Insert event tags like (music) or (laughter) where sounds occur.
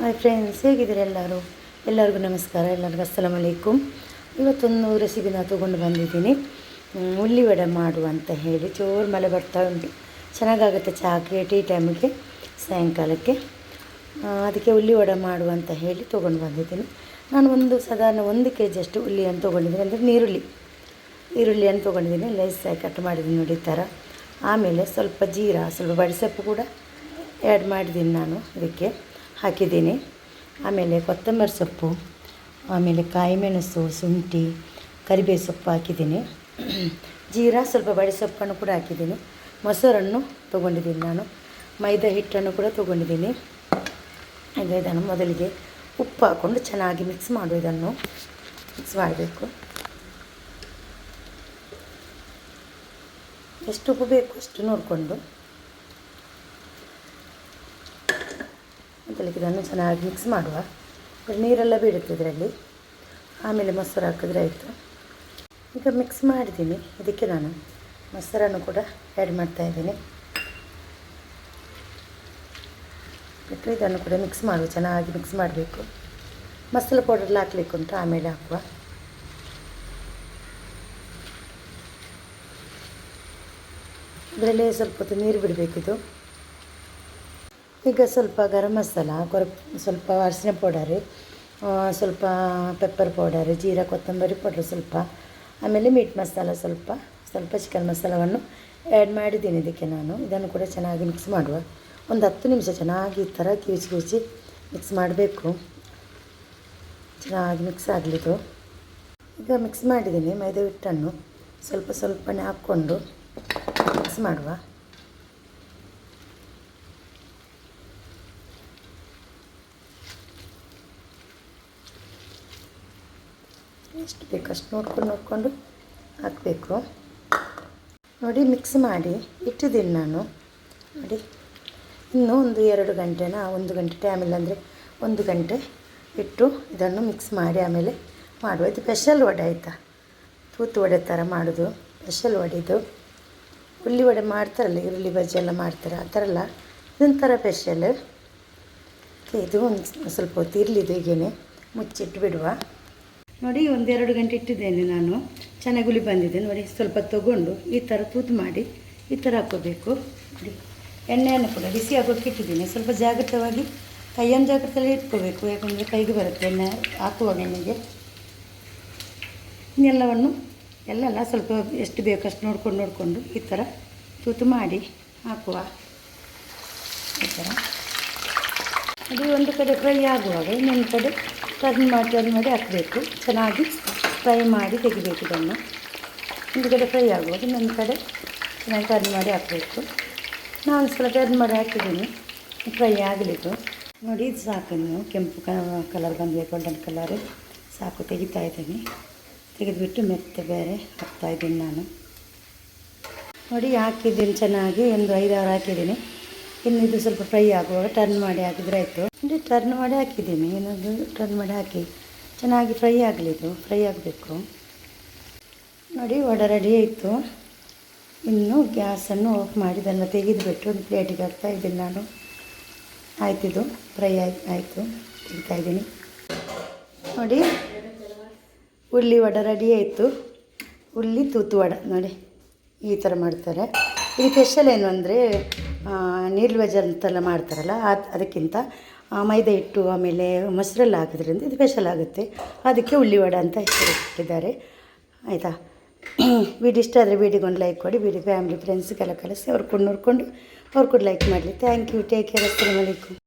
Hi friends ಹೇಗಿದ್ದೀರಿ ಎಲ್ಲರೂ? ಎಲ್ಲರಿಗೂ ನಮಸ್ಕಾರ ಎಲ್ಲರಿಗೂ ಅಸ್ಸಲಾಮ್ ಅಲೈಕುಮ್ ಇವತ್ತೊಂದು ರೆಸಿಪಿನ ತೊಗೊಂಡು ಬಂದಿದ್ದೀನಿ. ಹ್ಮ್, ಉಳ್ಳಿ ವಡೆ ಮಾಡುವ ಅಂತ ಹೇಳಿ. ಜೋರು ಮಳೆ ಬರ್ತಾ ಉಂಟು. ಚೆನ್ನಾಗಾಗುತ್ತೆ ಚಹಾಕ್ಕೆ ಟೀ ಟೈಮಿಗೆ ಸಾಯಂಕಾಲಕ್ಕೆ. ಅದಕ್ಕೆ ಉಳ್ಳಿ ವಡೆ ಮಾಡುವ ಅಂತ ಹೇಳಿ ತೊಗೊಂಡು ಬಂದಿದ್ದೀನಿ. ನಾನು ಒಂದು ಸಾಧಾರಣ ಒಂದು ಕೆ ಜಿಯಷ್ಟು ಉಳ್ಳಿಯನ್ನು ತೊಗೊಂಡಿದ್ದೀನಿ. ಅಂದರೆ ನೀರುಳ್ಳಿ ಈರುಳ್ಳಿಯನ್ನು ತೊಗೊಂಡಿದ್ದೀನಿ. ಲೈಸ್ ಕಟ್ ಮಾಡಿದ್ದೀನಿ ನೋಡಿ ಈ ಥರ. ಆಮೇಲೆ ಸ್ವಲ್ಪ ಜೀರಾ ಸ್ವಲ್ಪ ಬಡಿಸೊಪ್ಪು ಕೂಡ ಆ್ಯಡ್ ಮಾಡಿದ್ದೀನಿ ನಾನು ಇದಕ್ಕೆ ಹಾಕಿದ್ದೀನಿ. ಆಮೇಲೆ ಕೊತ್ತಂಬರಿ ಸೊಪ್ಪು, ಆಮೇಲೆ ಕಾಯಿ ಮೆಣಸು ಶುಂಠಿ, ಕರಿಬೇವು ಸೊಪ್ಪು ಹಾಕಿದ್ದೀನಿ. ಜೀರಾ ಸ್ವಲ್ಪ ಬಡಿಸೊಪ್ಪನ್ನು ಕೂಡ ಹಾಕಿದ್ದೀನಿ. ಮೊಸರನ್ನು ತೊಗೊಂಡಿದ್ದೀನಿ ನಾನು. ಮೈದಾ ಹಿಟ್ಟನ್ನು ಕೂಡ ತೊಗೊಂಡಿದ್ದೀನಿ. ಈಗ ಇದನ್ನು ಮೊದಲಿಗೆ ಉಪ್ಪು ಹಾಕ್ಕೊಂಡು ಚೆನ್ನಾಗಿ ಮಿಕ್ಸ್ ಮಾಡು ಇದನ್ನು. ಮಿಕ್ಸ್ ಮಾಡಬೇಕು. ಎಷ್ಟು ಉಪ್ಪು ಬೇಕು ಅಷ್ಟು ನೋಡಿಕೊಂಡು. ಮೊದಲಿಗೆ ಇದನ್ನು ಚೆನ್ನಾಗಿ ಮಿಕ್ಸ್ ಮಾಡುವ. ನೀರೆಲ್ಲ ಬೀಳುತ್ತೆ ಇದರಲ್ಲಿ. ಆಮೇಲೆ ಮೊಸರು ಹಾಕಿದ್ರೆ ಆಯಿತು. ಈಗ ಮಿಕ್ಸ್ ಮಾಡಿದ್ದೀನಿ. ಇದಕ್ಕೆ ನಾನು ಮೊಸರನ್ನು ಕೂಡ ಆ್ಯಡ್ ಮಾಡ್ತಾಯಿದ್ದೀನಿ ಬಿಟ್ಟು ಇದನ್ನು ಕೂಡ ಮಿಕ್ಸ್ ಮಾಡುವ. ಚೆನ್ನಾಗಿ ಮಿಕ್ಸ್ ಮಾಡಬೇಕು. ಮಸಾಲೆ ಪೌಡರ್ಲ್ಲ ಹಾಕ್ಲಿಕ್ಕೆ ಉಂಟು, ಆಮೇಲೆ ಹಾಕುವ. ಇದರಲ್ಲೇ ಸ್ವಲ್ಪ ಹೊತ್ತು ನೀರು ಬಿಡಬೇಕಿದು ಈಗ ಸ್ವಲ್ಪ ಗರಂ ಮಸಾಲ ಕೊರ ಸ್ವಲ್ಪ ಅರಿಶಿನ ಪೌಡರ್ ಸ್ವಲ್ಪ ಪೆಪ್ಪರ್ ಪೌಡರ್, ಜೀರಾ ಕೊತ್ತಂಬರಿ ಪೌಡರ್ ಸ್ವಲ್ಪ, ಆಮೇಲೆ ಮೀಟ್ ಮಸಾಲ ಸ್ವಲ್ಪ ಸ್ವಲ್ಪ ಚಿಕನ್ ಮಸಾಲವನ್ನು ಆ್ಯಡ್ ಮಾಡಿದ್ದೀನಿ ಇದಕ್ಕೆ ನಾನು. ಇದನ್ನು ಕೂಡ ಚೆನ್ನಾಗಿ ಮಿಕ್ಸ್ ಮಾಡುವ. ಒಂದು ಹತ್ತು ನಿಮಿಷ ಚೆನ್ನಾಗಿ ಈ ಥರ ಕಿವಿಚಿ ಕಿವಿಚಿ ಮಿಕ್ಸ್ ಮಾಡಬೇಕು. ಚೆನ್ನಾಗಿ ಮಿಕ್ಸ್ ಆಗಲಿದ್ದು ಈಗ ಮಿಕ್ಸ್ ಮಾಡಿದ್ದೀನಿ ಮೈದಾ ಹಿಟ್ಟನ್ನು ಸ್ವಲ್ಪ ಸ್ವಲ್ಪನೇ ಹಾಕ್ಕೊಂಡು ಮಿಕ್ಸ್ ಮಾಡುವ. ಎಷ್ಟು ಬೇಕು ಅಷ್ಟು ನೋಡ್ಕೊಂಡು ನೋಡಿಕೊಂಡು ಹಾಕಬೇಕು. ನೋಡಿ ಮಿಕ್ಸ್ ಮಾಡಿ ಇಟ್ಟಿದ್ದೀನಿ ನಾನು. ನೋಡಿ, ಇನ್ನೂ ಒಂದು ಎರಡು ಗಂಟೆನ, ಒಂದು ಗಂಟೆ ಟೈಮ್ ಇಲ್ಲಾಂದರೆ ಒಂದು ಗಂಟೆ ಇಟ್ಟು ಇದನ್ನು ಮಿಕ್ಸ್ ಮಾಡಿ ಆಮೇಲೆ ಮಾಡುವ. ಇದು ಸ್ಪೆಷಲ್ ವಡೆ ಆಯಿತಾ? ತೂತು ವಡೆ ಥರ ಮಾಡೋದು. ಸ್ಪೆಷಲ್ ವಡೆ ಇದು. ವಡೆ ಮಾಡ್ತಾರಲ್ಲ, ಈರುಳ್ಳಿ ಬಜ್ಜಿ ಎಲ್ಲ ಮಾಡ್ತಾರೆ? ಆ ಥರ ಎಲ್ಲ ಇದೊಂಥರ ಸ್ಪೆಷಲ್ ಇದು ಒಂದು ಸ್ವಲ್ಪ ಹೊತ್ತು ಇರಲಿದು ಹೀಗೇನೆ ಮುಚ್ಚಿಟ್ಟು ಬಿಡುವ ನೋಡಿ, ಒಂದೆರಡು ಗಂಟೆ ಇಟ್ಟಿದ್ದೇನೆ ನಾನು. ಚೆನ್ನಾಗಿ ಹುಲಿ ಬಂದಿದೆ ನೋಡಿ, ಸ್ವಲ್ಪ ತಗೊಂಡು ಈ ಥರ ತೂತು ಮಾಡಿ ಈ ಥರ ಹಾಕೋಬೇಕು. ನೋಡಿ, ಎಣ್ಣೆಯನ್ನು ಕೂಡ ಬಿಸಿ ಹಾಕೋಕ್ಕೆ ಇಟ್ಟಿದ್ದೀನಿ. ಸ್ವಲ್ಪ ಜಾಗ್ರತವಾಗಿ ಕೈಯನ್ನು ಜಾಗ್ರತೆಯಲ್ಲಿ ಇಟ್ಕೋಬೇಕು. ಯಾಕಂದರೆ ಕೈಗೆ ಬರುತ್ತೆ ಎಣ್ಣೆ ಹಾಕುವಾಗ ಎಣ್ಣೆಗೆ. ಇನ್ನೆಲ್ಲವನ್ನು ಎಲ್ಲ ಸ್ವಲ್ಪ ಎಷ್ಟು ಬೇಕಷ್ಟು ನೋಡ್ಕೊಂಡು, ನೋಡಿಕೊಂಡು ಈ ಥರ ತೂತು ಮಾಡಿ ಹಾಕುವ. ಈ ಥರ. ಅದು ಒಂದು ಕಡೆ ಫ್ರೈ ಆಗುವಾಗ ಇನ್ನೊಂದು ಕಡೆ ಟರ್ನ್ ಮಾಡಿ ಟರ್ನ್ ಮಾಡಿ ಹಾಕಬೇಕು. ಚೆನ್ನಾಗಿ ಫ್ರೈ ಮಾಡಿ ತೆಗಿಬೇಕು ಇದನ್ನು. ಒಂದು ಕಡೆ ಫ್ರೈ ಆಗ್ಬೋದು ಇನ್ನೊಂದು ಕಡೆ ಚೆನ್ನಾಗಿ ಟರ್ನ್ ಮಾಡಿ ಹಾಕಬೇಕು. ನಾನು ಸಲ ಟರ್ನ್ ಮಾಡಿ ಹಾಕಿದ್ದೀನಿ. ಫ್ರೈ ಆಗಲಿದ್ದು ನೋಡಿ, ಇದು ಸಾಕು ನೀವು ಕೆಂಪು ಕಲರ್ ಬಂದಿದೆ ಗೋಲ್ಡನ್ ಕಲರ್ ಸಾಕು, ತೆಗಿತಾ ಇದ್ದೀನಿ. ತೆಗೆದುಬಿಟ್ಟು ಮೆತ್ತೆ ಬೇರೆ ಹಾಕ್ತಾ ಇದ್ದೀನಿ ನಾನು. ನೋಡಿ, ಹಾಕಿದ್ದೀನಿ ಚೆನ್ನಾಗಿ. ಒಂದು ಐದಾರು ಹಾಕಿದ್ದೀನಿ. ಇನ್ನು ಇದು ಸ್ವಲ್ಪ ಫ್ರೈ ಆಗುವಾಗ ಟರ್ನ್ ಮಾಡಿ ಹಾಕಿದರೆ ಆಯಿತು. ಅಂದರೆ ಟರ್ನ್ ಮಾಡಿ ಹಾಕಿದ್ದೀನಿ. ಏನಾದರೂ ಟರ್ನ್ ಮಾಡಿ ಹಾಕಿ. ಚೆನ್ನಾಗಿ ಫ್ರೈ ಆಗಲಿ ಇದು. ಫ್ರೈ ಆಗಬೇಕು. ನೋಡಿ, ವಡೆ ರೆಡಿ ಆಯಿತು. ಇನ್ನು ಗ್ಯಾಸನ್ನು ಆಫ್ ಮಾಡಿ ತೆಗೆದುಬಿಟ್ಟು ಒಂದು ಪ್ಲೇಟಿಗೆ ಹಾಕ್ತಾ ಇದ್ದೀನಿ ನಾನು. ಆಯ್ತಿದು ಫ್ರೈ ಆಯ್ತು ಆಯಿತು. ತೆಗಿತಾ ಇದ್ದೀನಿ. ನೋಡಿ, ಉಳ್ಳಿ ವಡೆ ರೆಡಿ ಆಯಿತು. ಉಳ್ಳಿ ತೂತು ವಡೆ. ನೋಡಿ, ಈ ಥರ ಮಾಡ್ತಾರೆ. ಇದು ಸ್ಪೆಷಲ್ ಏನು ಅಂದರೆ ನೀರು ವೆಜ್ ಅಂತೆಲ್ಲ ಮಾಡ್ತಾರಲ್ಲ, ಅದು, ಅದಕ್ಕಿಂತ ಮೈದಾ ಹಿಟ್ಟು, ಆಮೇಲೆ ಮೊಸರೆಲ್ಲ ಹಾಕಿದ್ರಿಂದ ಇದು ಸ್ಪೆಷಲ್ ಆಗುತ್ತೆ. ಅದಕ್ಕೆ ಉಳ್ಳಿ ವಡ ಅಂತ ಹೆಸರು ಇಟ್ಟಿದ್ದಾರೆ. ಆಯಿತಾ? (clears throat) ವಿಡಿಯೋ ಇಷ್ಟ ಆದರೆ ವಿಡಿಯೋಗೊಂದು ಲೈಕ್ ಕೊಡಿ ವಿಡಿಯೋ ಫ್ಯಾಮಿಲಿ ಫ್ರೆಂಡ್ಸ್ಗೆಲ್ಲ ಕಳಿಸಿ, ಅವ್ರು ಕೂಡ ನೋಡಿಕೊಂಡು ಅವ್ರು ಕೂಡ ಲೈಕ್ ಮಾಡಲಿ. ಥ್ಯಾಂಕ್ ಯು ಟೇಕ್ ಕೇರ್ ಅಸ್ಸಲಾಮ್ ಅಲೈಕುಮ್